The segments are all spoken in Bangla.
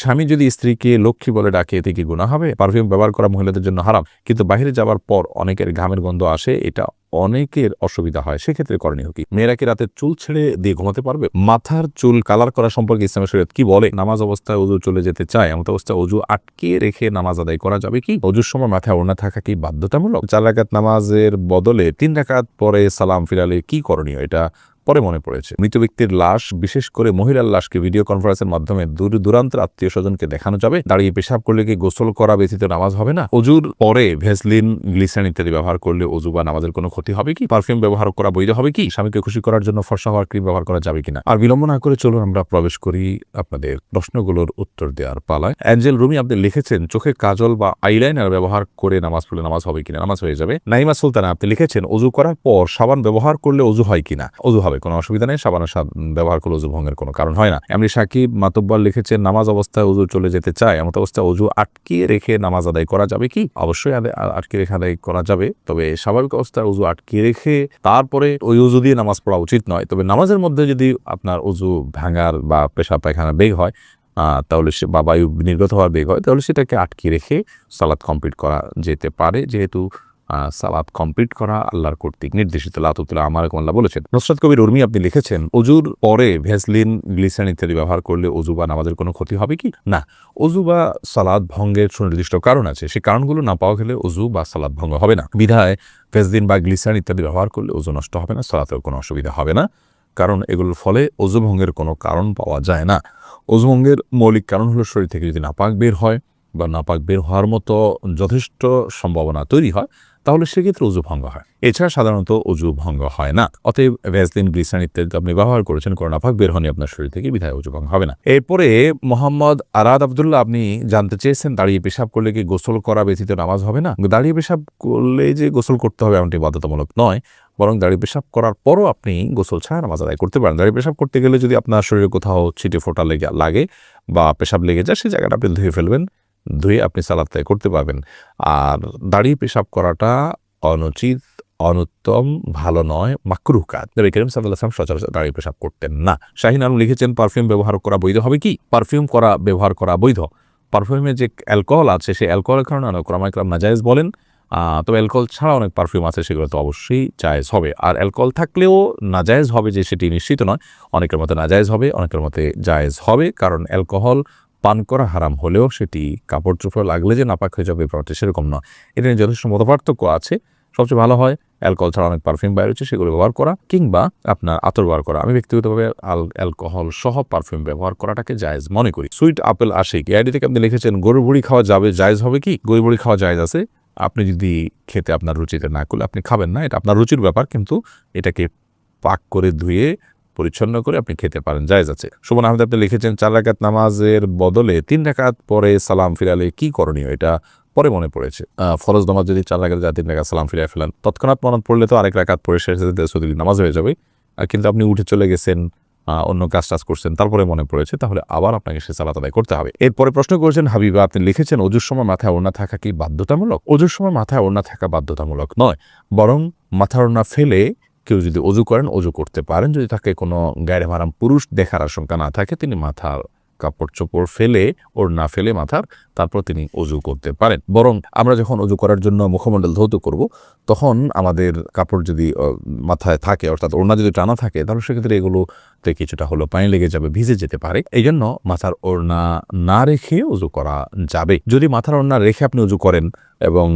স্বামী যদি স্ত্রীকে লক্ষ্মী বলে ডাকে, এতে কি গুণা হবে? পারফিউম ব্যবহার করা মহিলাদের জন্য হারাম। কিন্তু বাইরে যাওয়ার পর অনেকের ঘামের গন্ধ আসে, এটা অনেকের অসুবিধা হয়। সেক্ষেত্রে করণীয় কি? মেয়েরা কি রাতে চুল ছেড়ে দিয়ে ঘুমাতে পারবে? মাথার চুল কালার করা সম্পর্কে ইসলামের শরীয়ত কি বলে? নামাজ অবস্থায় অজু চলে যেতে চায়, এমন অবস্থায় অজু আটকে রেখে নামাজ আদায় করা যাবে কি? অজুর সময় মাথায় ওড়না থাকা কি বাধ্যতামূলক? চার রাকাত নামাজের বদলে তিন রাকাত পরে সালাম ফিরালে কি করণীয়? এটা পরে মনে পড়েছে। মৃত ব্যক্তির লাশ, বিশেষ করে মহিলার লাশকে ভিডিও কনফারেন্সের মাধ্যমে দূর দূরান্তের আত্মীয় স্বজনকে দেখানো যাবে। দাঁড়িয়ে পেশাব করলে কি গোসল করা ব্যতীত নামাজ হবে না? অজুর পরে ভেসলিন, গ্লিসারিন ইত্যাদি ব্যবহার করলে অজু বা নামাজের কোনো ক্ষতি হবে কি? পারফিউম ব্যবহার করা বৈধ হবে কি? স্বামীকে খুশি করার জন্য ফর্সা হওয়ার ক্রিম ব্যবহার করা যাবে কিনা? আর বিলম্ব না করে চলুন আমরা প্রবেশ করি আপনাদের প্রশ্নগুলোর উত্তর দেওয়ার পালায়। অ্যাঞ্জেল রুমি, আপনি লিখেছেন, চোখে কাজল বা আইলাইনার ব্যবহার করে নামাজ পড়লে নামাজ হবে কিনা? নামাজ হয়ে যাবে। নাইমা সুলতানা, আপনি লিখেছেন, অজু করার পর সাবান ব্যবহার করলে অজু হয় কিনা? অজু হবে কোনো অসুবিধা নেই সাবানের সাব- ব্যবহার করলে অজু ভঙ্গের কোনো কারণ হয় না। এমনি সাকিব মাতব্বর লিখেছেন নামাজ অবস্থায় অজু চলে যেতে চায়, এমন অবস্থায় অজু আটকিয়ে রেখে নামাজ আদায় করা যাবে কি? অবশ্যই আটকে রেখে আদায় করা যাবে, তবে স্বাভাবিক অবস্থায় অজু আটকে রেখে তারপরে ওই অজু দিয়ে নামাজ পড়া উচিত নয়। তবে নামাজের মধ্যে যদি আপনার অজু ভাঙার বা পেশা পায়খানা বেগ হয় তাহলে সে, বা বায়ু নির্গত হওয়ার বেগ হয়, তাহলে সেটাকে আটকে রেখে সালাদ কমপ্লিট করা যেতে পারে, যেহেতু সালাদ কমপ্লিট করা আল্লাহর কর্তৃক নির্দেশিত। লাতুতুল্লাহ আমার আল্লাহ বলেছেন। নুসরাত কবির উর্মি আপনি লিখেছেন অজুর পরে ভেসলিন গ্লিসান ইত্যাদি ব্যবহার করলে অজু বা নামাজের কোনো ক্ষতি হবে কি? না অজু বা সালাদ ভঙ্গের সুনির্দিষ্ট কারণ আছে। সেই কারণগুলো না পাওয়া গেলে অজু বা সালাদ ভঙ্গ হবে না। বিধায় ভেসলিন বা গ্লিসান ইত্যাদি ব্যবহার করলে অজু নষ্ট হবে না, সালাতেও কোনো অসুবিধা হবে না। কারণ এগুলোর ফলে অজু ভঙ্গের কোনো কারণ পাওয়া যায় না। অজু ভঙ্গের মৌলিক কারণ হলো শরীর থেকে যদি নাপাক বের হয় বা নাপাক বের হওয়ার মতো যথেষ্ট সম্ভাবনা তৈরি হয় তাহলে সেক্ষেত্রে অজু ভঙ্গ হয়। এছাড়া সাধারণত অজু ভঙ্গ হয় না। অতএব ভ্যাসলিন, গ্লিসারিন ইত্যাদি আপনি ব্যবহার করেছেন কোনো নাপাক বের হয়নি আপনার শরীর থেকে বিধায় অজু ভঙ্গ হবে না। এরপরে মোহাম্মদ আরাদ আবদুল্লাহ, আপনি জানতে চেয়েছেন, দাঁড়িয়ে পেশাব করলে কি গোসল করা ব্যতীত নামাজ হবে না? দাঁড়িয়ে পেশাব করলে যে গোসল করতে হবে এমনটি বাধ্যতামূলক নয়, বরং দাঁড়িয়ে পেশাব করার পরও আপনি গোসল ছাড়া নামাজ আদায় করতে পারেন। দাঁড়িয়ে পেশাব করতে গেলে যদি আপনার শরীরে কোথাও ছিটে ফোটা লেগে, লাগে বা পেশাব লেগে যায় সেই জায়গাটা আপনি ধুয়ে ফেলবেন। ধুয়ে আপনি সালাদ আদায় করতে পারবেন। আর দাঁড়িয়ে পেশাব করাটা অনুচিত, অনুত্তম, ভালো নয়, মাকরুহ কাজ। নবী করিম সাল্লাহ সচরাচর দাঁড়িয়ে পেশাব করতেন না। শাহিন আলম লিখেছেন, পারফিউম ব্যবহার করা বৈধ হবে কি? পারফিউম করা, ব্যবহার করা বৈধ। পারফিউমে যে অ্যালকোহল আছে, সেই অ্যালকোহলের কারণে অনেক রামাইকরাম নাজায়েজ বলেন তবে অ্যালকোহল ছাড়া অনেক পারফিউম আছে, সেগুলো তো অবশ্যই জায়েজ হবে। আর অ্যালকোহল থাকলেও নাজায়েজ হবে যে সেটি নিশ্চিত নয়। অনেকের মতে নাজায়েজ হবে, অনেকের মতে জায়েজ হবে, কারণ অ্যালকোহল পান করা হারাম হলেও সেটি কাপড় চোপড় লাগলে যে নাপাক হয়ে যাবে ব্যাপারটা সেরকম নয়। এটা নিয়ে যথেষ্ট মতপার্থক্য আছে। সবচেয়ে ভালো হয় অ্যালকোহল ছাড়া অনেক পারফিউম বাইরে হচ্ছে, সেগুলো ব্যবহার করা কিংবা আপনার আতর ব্যবহার করা। আমি ব্যক্তিগতভাবে আল অ্যালকোহল সহ পারফিউম ব্যবহার করাটাকে জায়েজ মনে করি। সুইট আপেল আশিক এআইডি থেকে আপনি লিখেছেন, গরুর বুড়ি খাওয়া যাবে, জায়েজ হবে কি? গরুর বুড়ি খাওয়া জায়েজ আছে। আপনি যদি খেতে আপনার রুচিতে না করলে আপনি খাবেন না। এটা আপনার রুচির ব্যাপার, কিন্তু এটাকে পাক করে ধুয়ে পরিচ্ছন্ন করে আপনি খেতে পারেন, জায়েজ আছে। সুমন আহমেদ, আপনি লিখেছেন, চার রাকাত নামাজের বদলে তিন রাকাত পরে সালাম ফিরালে কি করণীয়? এটা পরে মনে পড়েছে। ফরজ নামাজ যদি চার রাকাত যা তিন রাকাত সালাম ফিরিয়ে ফেলেন, তৎক্ষণাৎ মনে পড়লে তো আরেক রাকাত পরে শেষে যদি নামাজ হয়ে যাবে। কিন্তু আপনি উঠে চলে গেছেন অন্য কাজ টাজ করছেন, তারপরে মনে পড়েছে, তাহলে আবার আপনাকে সে সালাত আদায় করতে হবে। এরপরে প্রশ্ন করেছেন, হাবিবা, আপনি লিখেছেন অজুর সময় মাথায় ওড়না থাকা কি বাধ্যতামূলক? অজুর সময় মাথায় ওড়না থাকা বাধ্যতামূলক নয়, বরং মাথার ওড়না ফেলে কেউ যদি অজু করেন, অজু করতে পারেন। যদি তাকে কোনো গায়ে হারাম পুরুষ দেখার আশঙ্কা না থাকে, তিনি মাথার কাপড় চোপড় ফেলে ওর না ফেলে মাথার তারপর তিনি অজু করতে পারেন। বরং আমরা যখন অজু করার জন্য মুখমণ্ডল ধৌত করব, তখন আমাদের কাপড় যদি মাথায় থাকে, অর্থাৎ ওড়না যদি টানা থাকে, তাহলে সেক্ষেত্রে এগুলোতে কিছুটা হলো পানি লেগে যাবে, ভিজে যেতে পারে। এই জন্য মাথার ওড়না না রেখে অজু করা যাবে। যদি মাথার ওড়না রেখে আপনি অজু করেন এবং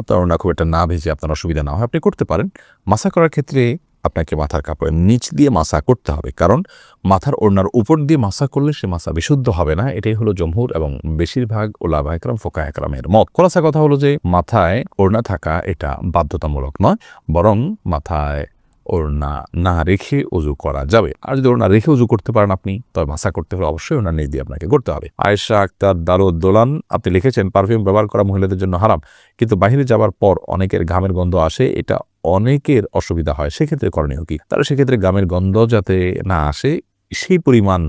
আপনার ওড়না খুব একটা না ভেজে আপনার অসুবিধা না হয়, আপনি করতে পারেন। মাসা করার ক্ষেত্রে আপনাকে মাথার কাপড়ের নিচ দিয়ে মাসা করতে হবে। কারণ মাথার ওড়নার উপর দিয়ে মাসা করলে সে মাসা বিশুদ্ধ হবে না। এটাই হলো জমহুর এবং বেশিরভাগ ওলাবা একরাম ফোকা একরামের মত। খোলাসা কথা হলো যে, মাথায় ওড়না থাকা এটা বাধ্যতামূলক নয়, বরং মাথায় ওড়না না রেখে উজু করা যাবে। আর যদি ওড়না রেখে উজু করতে পারেন আপনি, তবে মাসা করতে হলে অবশ্যই ওনার নিজ দিয়ে আপনাকে করতে হবে। আয়েশা আক্তার দারুদ দোলান, আপনি লিখেছেন, পারফিউম ব্যবহার করা মহিলাদের জন্য হারাম। কিন্তু বাইরে যাওয়ার পর অনেকের ঘামের গন্ধ আসে, এটা অনেকের অসুবিধা হয়, সেক্ষেত্রে করণীয় কি? তারা সেক্ষেত্রে গ্রামের গন্ধ যাতে না আসে, সেই পরিমাণ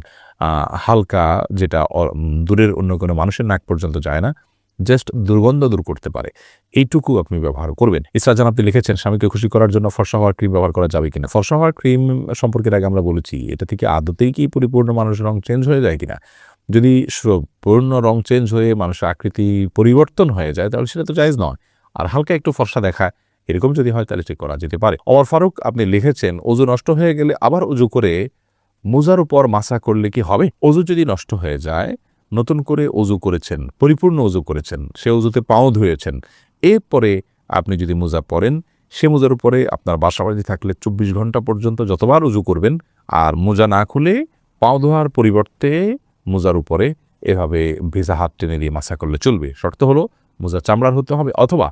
হালকা যেটা দূরের অন্য কোনো মানুষের নাক পর্যন্ত যায় না জাস্ট দুর্গন্ধ দূর করতে পারে। এইটুকু আপনি ব্যবহার করবেন। ইসরাজান আপনি লিখেছেন, স্বামীকে খুশি করার জন্য ফর্সা হওয়ার ক্রিম ব্যবহার করা যাবে কিনা? ফর্সা হওয়ার ক্রিম সম্পর্কে আগে আমরা বলেছি, এটা থেকে আদতেই কি পরিপূর্ণ মানুষের রং চেঞ্জ হয়ে যায় কিনা? যদি পূর্ণ রং চেঞ্জ হয়ে মানুষের আকৃতি পরিবর্তন হয়ে যায়, তাহলে সেটা তো জায়েজ নয়। আর হালকা একটু ফর্সা দেখায় এরকম যদি হয়, তাহলে ঠিক করা যেতে পারে। অমর ফারুক, আপনি লিখেছেন অজু নষ্ট হয়ে গেলে আবার অজু করে মোজার উপর মাসা করলে কি হবে? অজু যদি নষ্ট হয়ে যায়, নতুন করে অজু করেছেন, পরিপূর্ণ অজু করেছেন, সে অজুতে পাও ধুয়েছেন, এরপরে আপনি যদি মোজা পরেন, সে মোজার উপরে আপনার বাসাবাড়ি থাকলে চব্বিশ ঘণ্টা পর্যন্ত যতবার উজু করবেন, আর মোজা না খুলে পাও ধোয়ার পরিবর্তে মোজার উপরে এভাবে ভেজা হাত টেনে দিয়ে মাসা করলে চলবে। শর্ত হলো, মোজা চামড়ার হতে হবে, অথবা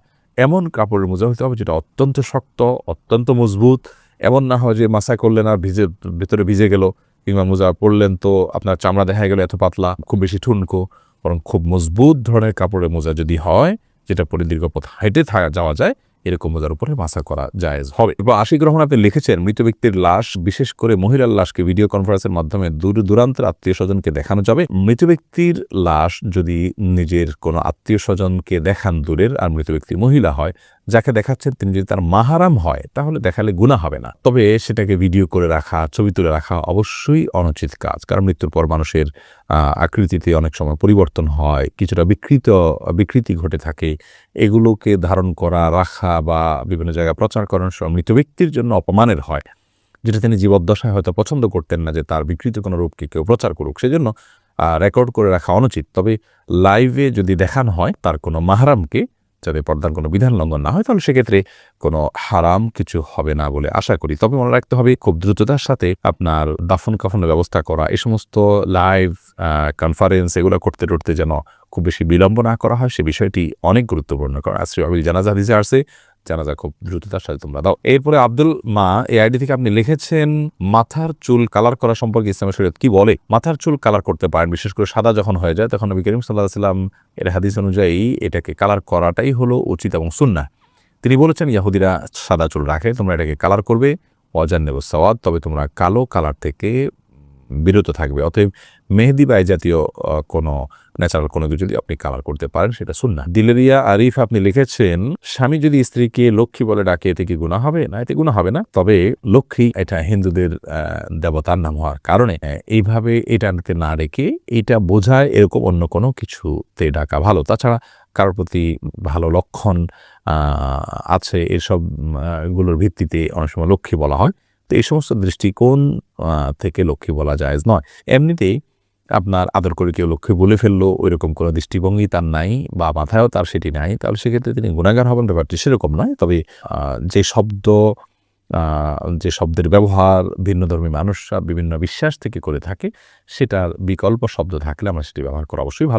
এমন কাপড়ের মোজা হতে হবে যেটা অত্যন্ত শক্ত, অত্যন্ত মজবুত। এমন না হয় যে মাসা করলেন আর ভিজে, ভেতরে ভিজে গেল কিংবা মোজা পরলেন তো আপনার চামড়া দেখা গেল এত পাতলা, খুব বেশি ঠুনকো। বরং খুব মজবুত ধরনের কাপড়ের মোজা যদি হয়, যেটা পরে দীর্ঘপথ হাইটে থাকা যাওয়া যায় এরকম মোজার উপরে মাসা করা জায়েজ হবে। এবার আশিক রহমান আপনি লিখেছেন, মৃত ব্যক্তির লাশ, বিশেষ করে মহিলার লাশকে ভিডিও কনফারেন্সের মাধ্যমে দূর দূরান্তের আত্মীয় স্বজনকে দেখানো যাবে। মৃত ব্যক্তির লাশ যদি নিজের কোনো আত্মীয় স্বজনকে দেখান দূরের, আর মৃত ব্যক্তি মহিলা হয় যাকে দেখাচ্ছেন তিনি যদি তার মাহারাম হয়, তাহলে দেখালে গুণা হবে না। তবে সেটাকে ভিডিও করে রাখা, ছবি তুলে রাখা অবশ্যই অনুচিত কাজ। কারণ মৃত্যুর পর মানুষের আকৃতিতে অনেক সময় পরিবর্তন হয়, কিছুটা বিকৃত, বিকৃতি ঘটে থাকে। এগুলোকে ধারণ করা, রাখা বা বিভিন্ন জায়গায় প্রচার করার সময় মৃত ব্যক্তির জন্য অপমানের হয়। যেটা তিনি জীবদ্দশায় হয়তো পছন্দ করতেন না যে তার বিকৃত কোনো রূপকে কেউ প্রচার করুক, সেজন্য রেকর্ড করে রাখা অনুচিত। তবে লাইভে যদি দেখানো হয়, তার কোনো মাহারামকে যাতে পর্দার কোনো বিধান লঙ্ঘন না হয়, তাহলে সেক্ষেত্রে কোনো হারাম কিছু হবে না বলে আশা করি। তবে মনে রাখতে হবে, খুব দ্রুততার সাথে আপনার দাফন কাফনের ব্যবস্থা করা, এই সমস্ত লাইভ কনফারেন্স এগুলো করতে করতে যেন খুব বেশি বিলম্ব না করা হয়, সে বিষয়টি অনেক গুরুত্বপূর্ণ। কারণ আশ্রী আবিল জানাজা দিতে আসছে জানাজা খুব দ্রুততার সাথে তোমরা দাও। এরপরে আব্দুল মা, এই আইডি থেকে আপনি লিখেছেন, মাথার চুল কালার করা সম্পর্কে ইসলামের শরীয়ত কি বলে? মাথার চুল কালার করতে পারেন, বিশেষ করে সাদা যখন হয়ে যায়, তখন নবী করিম সাল্লাহ সাল্লাম এর হাদিস অনুযায়ী এটাকে কালার করাটাই হলো উচিত এবং সুন্না তিনি বলেছেন, ইয়াহুদিরা সাদা চুল রাখে, তোমরা এটাকে কালার করবে অজান নেব সওয়াদ তবে তোমরা কালো কালার থেকে বিরত থাকবে। অতএব মেহেদি বা জাতীয় কোনো ন্যাচারাল কোনো কিছু যদি আপনি কালার করতে পারেন, সেটা শুননা দিলেরিয়া আরিফ আপনি লিখেছেন, স্বামী যদি স্ত্রীকে লক্ষ্মী বলে ডাকে, এতে কি গুণা হবে? না, এতে গুণা হবে না। তবে লক্ষ্মী এটা হিন্দুদের দেবতার নাম হওয়ার কারণে এইভাবে এটাকে না রেখে এটা বোঝায় এরকম অন্য কোনো কিছুতে ডাকা ভালো। তাছাড়া কারোর প্রতি ভালো লক্ষণ আছে এসবগুলোর ভিত্তিতে অনেক সময় লক্ষ্মী বলা হয়। তো এই সমস্ত দৃষ্টিকোণ থেকে লক্ষ্মী বলা যায় নয়। এমনিতেই আপনার আদর করে কেউ লক্ষ্যে বলে ফেলল ওই রকম কোনো দৃষ্টিভঙ্গি তার নাই বা মাথায়ও তার সেটি নাই, তাহলে সেক্ষেত্রে তিনি গুণাগার হবেন, ব্যাপারটি সেরকম নয়। তবে যে শব্দ যে শব্দের ব্যবহার, ভিন্ন ভিন্নধর্মী মানুষরা বিভিন্ন বিশ্বাস থেকে করে থাকে, সেটার বিকল্প শব্দ থাকলে আমরা সেটি ব্যবহার করা অবশ্যই ভালো।